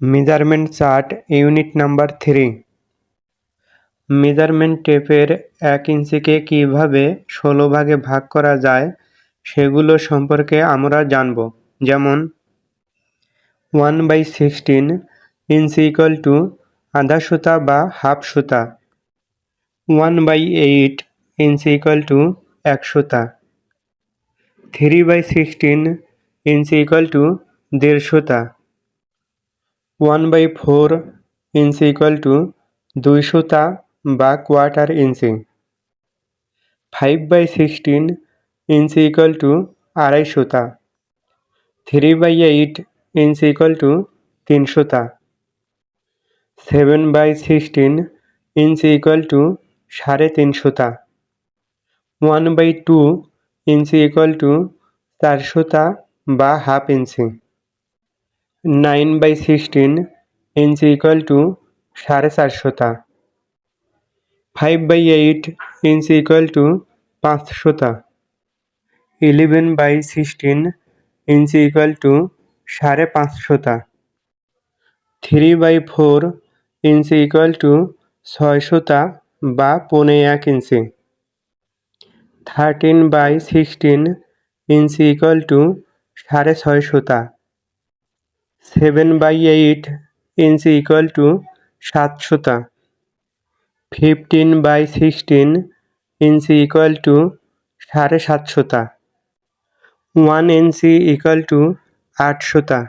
Measurement chart unit number three measurement টেপের এক ইঞ্চিকে কীভাবে ষোলো ভাগে ভাগ করা যায়, সেগুলো সম্পর্কে আমরা জানব। যেমন one by sixteen inch equal to আধা সুতা বা হাফ সুতা। One by eight inch equal to এক সুতা। Three by sixteen inch equal to দেড় সুতা। One by four inch equal to দুই সুতা বা quarter inch. Five by sixteen inch equal to আড়াই সুতা three by eight inch equal to তিন সুতা seven by sixteen inch equal to সাড়ে তিন সুতা one by two inch equal to চার সুতা বা half inch. Nine by sixteen inch equal to সাড়ে চারশোতা five by eight inch equal to পাঁচশোতা eleven by sixteen inch equal to সাড়ে পাঁচশোতা three by four inch equal to ছয় সুতা বা পৌনে এক inch. Thirteen by sixteen inch equal to সাড়ে ছয় সুতা seven by eight inch equal to সাত সুতা। Fifteen by sixteen inch equal to সাড়ে সাত সুতা। ওয়ান ইঞ্চি ইকুয়াল টু আট সুতা।